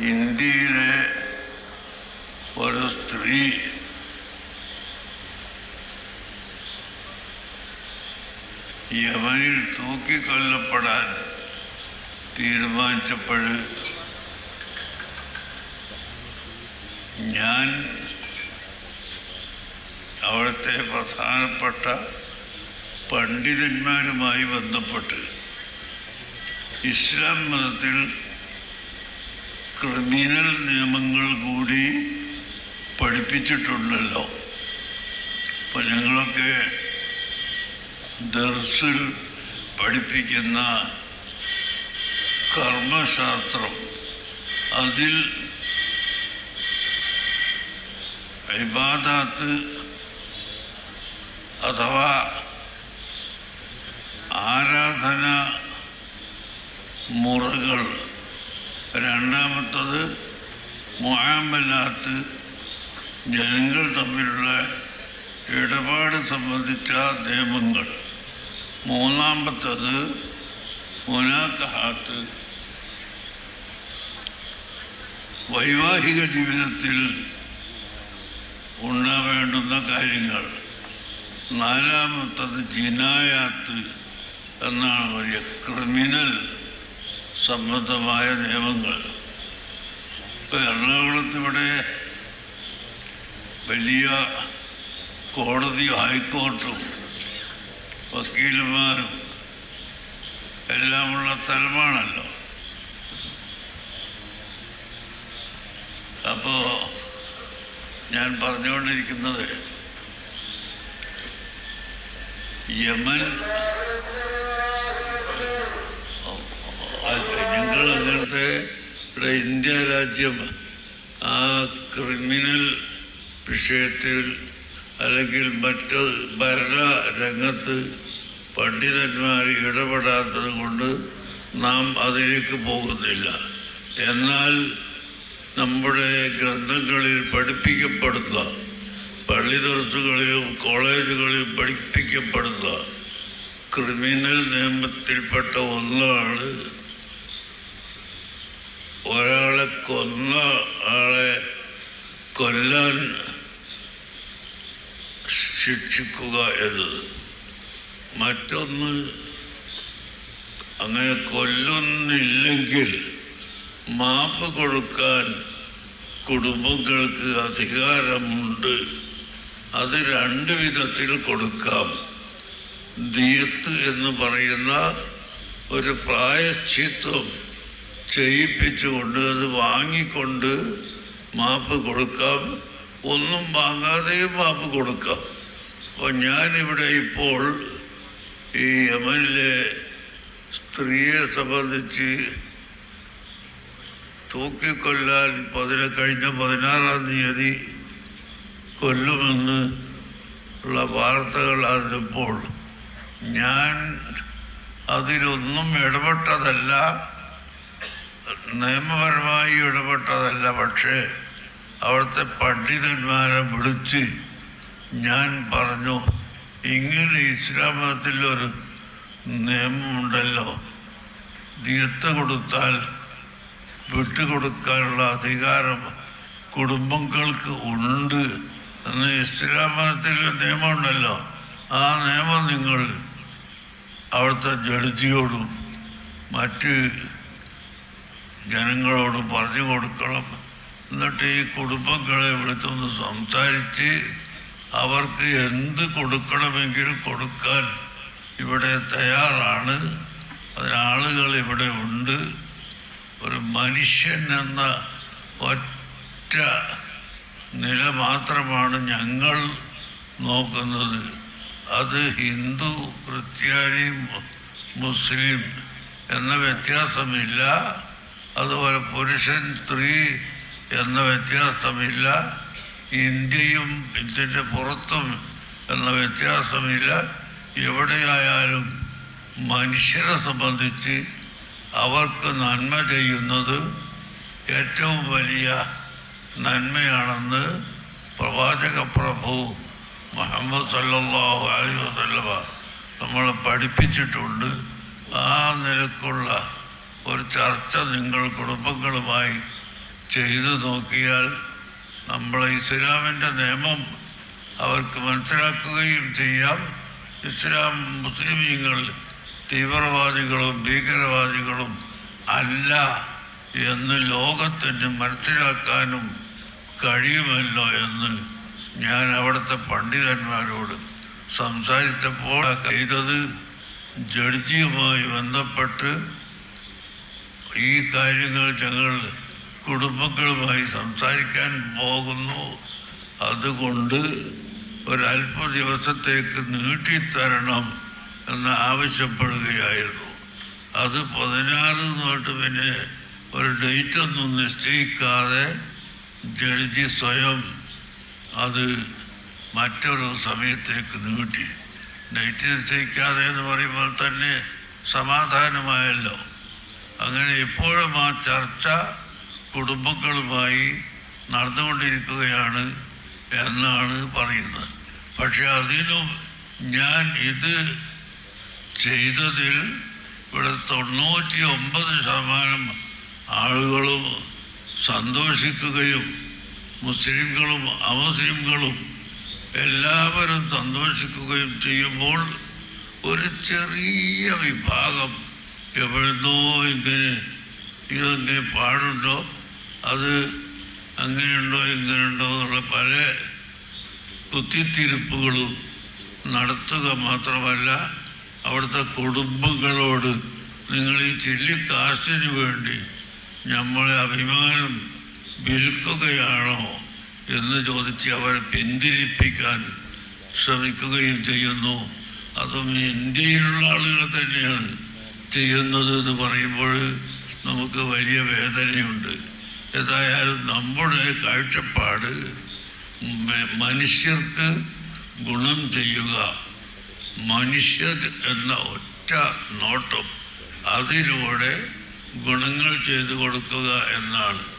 ഇന്ത്യയിലെ ഒരു സ്ത്രീ യമനിൽ തൂക്കിക്കൊല്ലപ്പെടാൻ തീരുമാനിച്ചപ്പോൾ ഞാൻ അവിടുത്തെ പ്രധാനപ്പെട്ട പണ്ഡിതന്മാരുമായി ബന്ധപ്പെട്ട് ഇസ്ലാം മതത്തിൽ ക്രിമിനൽ നിയമങ്ങൾ കൂടി പഠിപ്പിച്ചിട്ടുണ്ടല്ലോ. അപ്പം ഞങ്ങളൊക്കെ ദർസിൽ പഠിപ്പിക്കുന്ന കർമ്മശാസ്ത്രം. അതിൽ ഇബാദാത്ത് അഥവാ രണ്ടാമത്തത് മുഹാമലാത്ത് ജനങ്ങൾ തമ്മിലുള്ള ഇടപാട് സംബന്ധിച്ച നിയമങ്ങൾ. മൂന്നാമത്തത് മുനാക്കഹാത്ത് വൈവാഹിക ജീവിതത്തിൽ ഉണ്ടാവേണ്ടുന്ന കാര്യങ്ങൾ. നാലാമത്തത് ജിനായാത്ത് എന്നാണ് പറയുക ക്രിമിനൽ സംബന്ധമായ നിയമങ്ങൾ. ഇപ്പം എറണാകുളത്ത് ഇവിടെ വലിയ കോടതിയും ഹൈക്കോർട്ടും വക്കീലുമാരും എല്ലാമുള്ള സ്ഥലമാണല്ലോ അപ്പോൾ ഞാൻ പറഞ്ഞുകൊണ്ടിരിക്കുന്നത് യമൻ നിങ്ങൾ അങ്ങനത്തെ ഇവിടെ ഇന്ത്യ രാജ്യം ആ ക്രിമിനൽ വിഷയത്തിൽ അല്ലെങ്കിൽ മറ്റ് ഭരണ രംഗത്ത് പണ്ഡിതന്മാർ ഇടപെടാത്തത് കൊണ്ട് നാം അതിലേക്ക് പോകുന്നില്ല. എന്നാൽ നമ്മുടെ ഗ്രന്ഥങ്ങളിൽ പഠിപ്പിക്കപ്പെടുന്ന പള്ളി ദർസുകളിലും കോളേജുകളിലും പഠിപ്പിക്കപ്പെടുന്ന ക്രിമിനൽ നിയമത്തിൽപ്പെട്ട ഒന്നാണ് ഒരാളെ കൊന്ന ആളെ കൊല്ലാൻ ശിക്ഷിക്കുക എന്നത്. മറ്റൊന്ന് അങ്ങനെ കൊല്ലുന്നില്ലെങ്കിൽ മാപ്പ് കൊടുക്കാൻ കുടുംബങ്ങൾക്ക് അധികാരമുണ്ട്. അത് രണ്ട് വിധത്തിൽ കൊടുക്കാം. ദീർത്ത് എന്ന് പറയുന്ന ഒരു പ്രായശ്ചിത്വം ചെയ്യിപ്പിച്ചുകൊണ്ട് അത് വാങ്ങിക്കൊണ്ട് മാപ്പ് കൊടുക്കാം. ഒന്നും വാങ്ങാതെയും മാപ്പ് കൊടുക്കാം. അപ്പോൾ ഞാനിവിടെ ഇപ്പോൾ ഈ യമനിലെ സ്ത്രീയെ സംബന്ധിച്ച് തൂക്കിക്കൊല്ലാൻ പതിന കഴിഞ്ഞ പതിനാറാം തീയതി കൊല്ലുമെന്ന് ഉള്ള വാർത്തകൾ അറിഞ്ഞപ്പോൾ ഞാൻ അതിലൊന്നും ഇടപെട്ടതല്ല. നിയമപരമായി ഇടപെട്ടതല്ല പക്ഷേ അവിടുത്തെ പണ്ഡിതന്മാരെ വിളിച്ച് ഞാൻ പറഞ്ഞു ഇങ്ങനെ ഇസ്ലാം മതത്തിലൊരു നിയമമുണ്ടല്ലോ. തീർത്ത് കൊടുത്താൽ വിട്ടുകൊടുക്കാനുള്ള അധികാരം കുടുംബങ്ങൾക്ക് ഉണ്ട്. എന്ന് ഇസ്ലാം മതത്തിൽ നിയമമുണ്ടല്ലോ. ആ നിയമം നിങ്ങൾ അവിടുത്തെ ജഡ്ജിയോടും മറ്റ് ജനങ്ങളോട് പറഞ്ഞു കൊടുക്കണം. എന്നിട്ട് ഈ കുടുംബങ്ങളെ വിളിച്ചൊന്ന് സംസാരിച്ച് അവർക്ക് എന്ത് കൊടുക്കണമെങ്കിലും കൊടുക്കാൻ ഇവിടെ തയ്യാറാണ്. അതിനാളുകൾ ഇവിടെ ഉണ്ട്. ഒരു മനുഷ്യൻ എന്ന ഒറ്റ നില മാത്രമാണ് ഞങ്ങൾ നോക്കുന്നത്. അത് ഹിന്ദു ക്രിസ്ത്യാനി മുസ്ലിം എന്ന വ്യത്യാസമില്ല. അതുപോലെ പുരുഷൻ സ്ത്രീ എന്ന വ്യത്യാസമില്ല. ഇന്ത്യയും ഇന്ത്യന്റെ പുറത്തും എന്ന വ്യത്യാസമില്ല. എവിടെയായാലും മനുഷ്യരെ സംബന്ധിച്ച് അവർക്ക് നന്മ ചെയ്യുന്നത് ഏറ്റവും വലിയ നന്മയാണെന്ന് പ്രവാചക പ്രഭു മുഹമ്മദ് സല്ലാഹു അലി വസല്ലമ നമ്മളെ പഠിപ്പിച്ചിട്ടുണ്ട്. ആ നിലക്കുള്ള ഒരു ചർച്ച നിങ്ങൾ കുടുംബങ്ങളുമായി ചെയ്തു നോക്കിയാൽ നമ്മളെ ഇസ്ലാമിന്റെ നിയമം അവർക്ക് മനസ്സിലാക്കുകയും ചെയ്യാം. ഇസ്ലാം മുസ്ലിമീങ്ങൾ തീവ്രവാദികളും ഭീകരവാദികളും അല്ല എന്ന് ലോകത്തിന് മനസ്സിലാക്കാനും കഴിയുമല്ലോ എന്ന് ഞാൻ അവിടുത്തെ പണ്ഡിതന്മാരോട് സംസാരിച്ചപ്പോൾ ചെയ്തത് ജഡ്ജിയുമായി ബന്ധപ്പെട്ട് ഈ കാര്യങ്ങൾ ഞങ്ങൾ കുടുംബങ്ങളുമായി സംസാരിക്കാൻ പോകുന്നു. അതുകൊണ്ട് ഒരല്പ ദിവസത്തേക്ക് നീട്ടിത്തരണം എന്ന് ആവശ്യപ്പെടുകയായിരുന്നു. അത് പതിനാറ് തൊട്ട് പിന്നെ ഒരു ഡേറ്റ് ഒന്നും നിശ്ചയിക്കാതെ ജഡ്ജി സ്വയം അത് മറ്റൊരു സമയത്തേക്ക് നീട്ടി. ഡേറ്റ് നിശ്ചയിക്കാതെ എന്ന് പറയുമ്പോൾ തന്നെ സമാധാനമായല്ലോ. അങ്ങനെ ഇപ്പോഴും ആ ചർച്ച കുടുംബങ്ങളുമായി നടന്നുകൊണ്ടിരിക്കുകയാണ് എന്നാണ് പറയുന്നത്. പക്ഷെ അതിനും ഞാൻ ഇത് ചെയ്തതിൽ ഇവിടെ തൊണ്ണൂറ്റി ഒമ്പത് ശതമാനം ആളുകളും സന്തോഷിക്കുകയും മുസ്ലിങ്ങളും അമുസ്ലിങ്ങളും എല്ലാവരും സന്തോഷിക്കുകയും ചെയ്യുമ്പോൾ ഒരു ചെറിയ വിഭാഗം എവിടുന്നോ ഇങ്ങനെ ഇതെങ്ങനെ പാടുണ്ടോ? അത് അങ്ങനെയുണ്ടോ ഇങ്ങനെയുണ്ടോ എന്നുള്ള പല കുത്തിത്തിരിപ്പുകളും നടത്തുക മാത്രമല്ല അവിടുത്തെ കുടുംബങ്ങളോട് നിങ്ങൾ ഈ ചെല്ലിക്കാശിന് വേണ്ടി നമ്മളെ അഭിമാനം വിൽക്കുകയാണോ എന്ന് ചോദിച്ച് അവരെ പിന്തിരിപ്പിക്കാൻ ശ്രമിക്കുകയും ചെയ്യുന്നു. അതും ഇന്ത്യയിലുള്ള ആളുകൾ തന്നെയാണ്. ചെയ്യുന്നത് എന്ന് പറയുമ്പോൾ നമുക്ക് വലിയ വേദനയുണ്ട്. ഏതായാലും നമ്മുടെ കാഴ്ചപ്പാട് മനുഷ്യർക്ക് ഗുണം ചെയ്യുക. മനുഷ്യർ എന്ന ഒറ്റ നോട്ടം അതിലൂടെ ഗുണങ്ങൾ ചെയ്തു കൊടുക്കുക എന്നാണ്.